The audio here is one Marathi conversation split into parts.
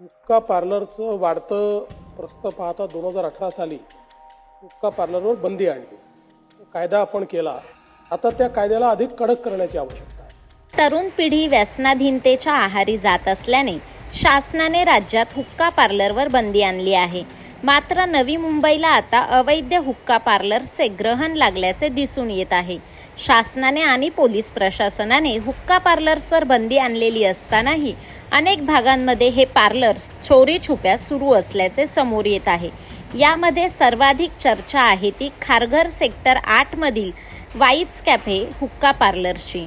हुक्का पार्लरचं वाढतं प्रस्त पाहता दोन हजार अठरा साली हुक्का पार्लरवर बंदी आणली. कायदा आपण केला. आता त्या कायद्याला अधिक कडक करण्याची आवश्यकता आहे. तरुण पिढी व्यसनाधीनतेच्या आहारी जात असल्याने शासनाने राज्यात हुक्का पार्लरवर बंदी आणली आहे. मात्र नवी मुंबईला आता अवैध हुक्का पार्लरचे ग्रहण लागल्याचे दिसून येत आहे. शासनाने आणि पोलीस प्रशासनाने हुक्का पार्लर्सवर बंदी आणलेली असतानाही अनेक भागांमध्ये हे पार्लर्स चोरी छुप्या सुरू असल्याचे समोर येत आहे. यामध्ये सर्वाधिक चर्चा आहे ती खारघर सेक्टर आठमधील वाईब्स कॅफे हुक्का पार्लरची.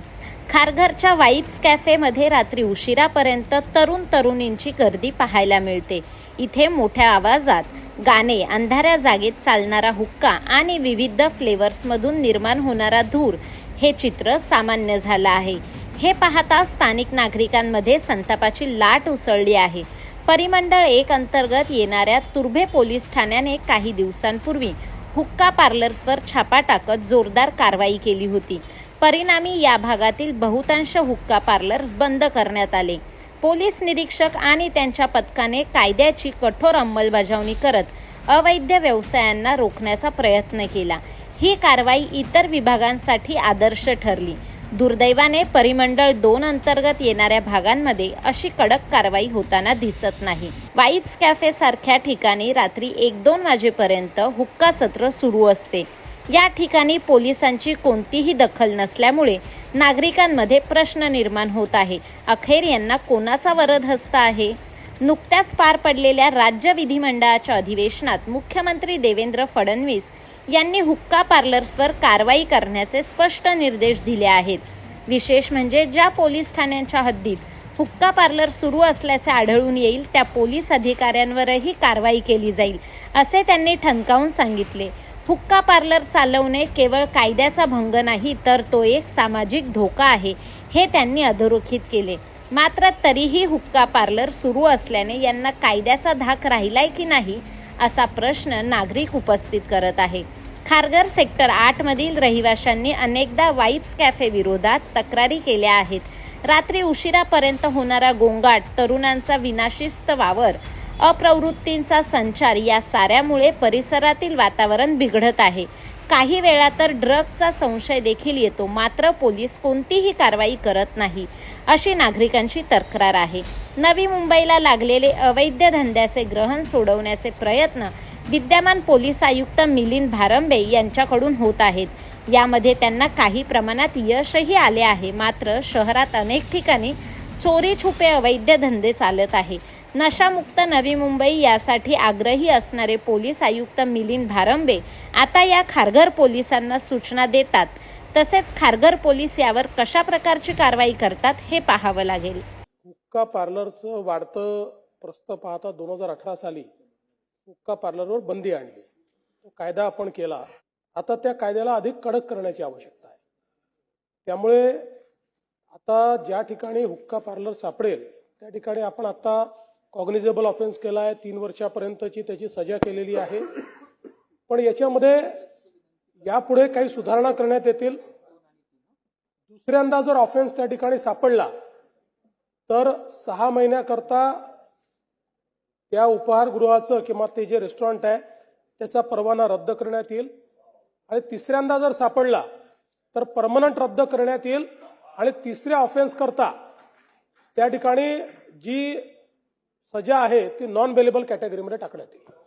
खारघरच्या वाईब्स कॅफेमध्ये रात्री उशिरापर्यंत तरुण तरुणींची गर्दी पाहायला मिळते. इथे मोठ्या आवाजात गाणे अंधाऱ्या जागेत चालणारा हुक्का आणि विविध फ्लेवर्समधून निर्माण होणारा धूर हे चित्र सामान्य झालं आहे. हे पाहता स्थानिक नागरिकांमध्ये संतापाची लाट उसळली आहे. परिमंडळ एक अंतर्गत येणाऱ्या तुर्भे पोलीस ठाण्याने काही दिवसांपूर्वी हुक्का पार्लर्सवर छापा टाकत जोरदार कारवाई केली होती. परिणामी या भागातील बहुतांश हुक्का पार्लर्स बंद करण्यात आले. पोलीस निरीक्षक आणि त्यांच्या पथकाने कायद्याची कठोर अंमलबजावणी करत अवैध व्यवसायांना रोखण्याचा प्रयत्न केला. ही कारवाई इतर विभागांसाठी आदर्श ठरली. दुर्दैवाने परिमंडळ दोन अंतर्गत येणाऱ्या भागांमध्ये अशी कडक कारवाई होताना दिसत नाही. वाईब्स कॅफे सारख्या ठिकाणी रात्री एक दोन वाजेपर्यंत हुक्का सत्र सुरू असते. या ठिकाणी पोलिसांची कोणतीही दखल नसल्यामुळे नागरिकांमध्ये प्रश्न निर्माण होत आहे. अखेर यांना कोणाचा वरद हस्त आहे? नुकत्याच पार पडलेल्या राज्य विधिमंडळाच्या अधिवेशनात मुख्यमंत्री देवेंद्र फडणवीस यांनी हुक्का पार्लर्सवर कारवाई करण्याचे स्पष्ट निर्देश दिले आहेत. विशेष म्हणजे ज्या पोलीस ठाण्यांच्या हद्दीत हुक्का पार्लर सुरू असल्याचे आढळून येईल त्या पोलीस अधिकाऱ्यांवरही कारवाई केली जाईल असे त्यांनी ठणकावून सांगितले. हुक्का पार्लर चालवणे केवळ कायद्याचा भंग नाही तर तो एक सामाजिक धोका आहे हे त्यांनी अधोरेखित केले. मात्र तरीही हुक्का पार्लर सुरू असल्याने यांना कायद्याचा धाक राहिलाय की नाही असा प्रश्न नागरिक उपस्थित करत आहे. खारघर सेक्टर आठमधील रहिवाशांनी अनेकदा वाईब्स कॅफे विरोधात तक्रारी केल्या आहेत. रात्री उशिरापर्यंत होणारा गोंगाट तरुणांचा विनाशिस्त वावर अप्रवृत्तींचा संचार या साऱ्यामुळे परिसरातील वातावरण बिघडत आहे. काही वेळा तर ड्रग्जचा संशय देखील येतो मात्र पोलीस कोणतीही कारवाई करत नाही अशी नागरिकांची तक्रार आहे. नवी मुंबईला लागलेले अवैध धंद्याचे ग्रहण सोडवण्याचे प्रयत्न विद्यमान पोलीस आयुक्त मिलिंद भारंबे यांच्याकडून होत आहेत. यामध्ये त्यांना काही प्रमाणात यशही आले आहे मात्र शहरात अनेक ठिकाणी चोरी छुपे अवैध धंदे चालत आहे. नशामुक्त नवी मुंबई यासाठी आग्रही असणारे पोलीस आयुक्त मिलिंद भारंबे आता या खारघर पोलिसांना सूचना देतात. तसेच खारघर पोलीस यावर कशा प्रकारची कारवाई करतात हे पाहावं लागेल. हुक्का पार्लरचं वाढतं प्रस्त पाहता दोन हजार अठरा साली हुक्का पार्लरवर बंदी आणली. कायदा आपण केला. आता त्या कायद्याला अधिक कडक करण्याची आवश्यकता आहे. त्यामुळे आता ज्या ठिकाणी हुक्का पार्लर सापडेल त्या ठिकाणी आपण आता कॉग्निजेबल ऑफेन्स केला आहे. तीन वर्षापर्यंतची त्याची सजा केलेली आहे. पण याच्यामध्ये यापुढे काही सुधारणा करण्यात येतील. दुसऱ्यांदा जर ऑफेन्स त्या ठिकाणी सापडला तर सहा महिन्याकरता त्या उपाहारगृहाचं किंवा ते जे रेस्टॉरंट आहे त्याचा परवाना रद्द करण्यात येईल. आणि तिसऱ्यांदा जर सापडला तर परमनंट रद्द करण्यात येईल. आणि तिसऱ्या ऑफेन्स करता त्या ठिकाणी जी सजा आहे ती नॉन बेलेबल कॅटेगरीमध्ये टाकण्यात येईल.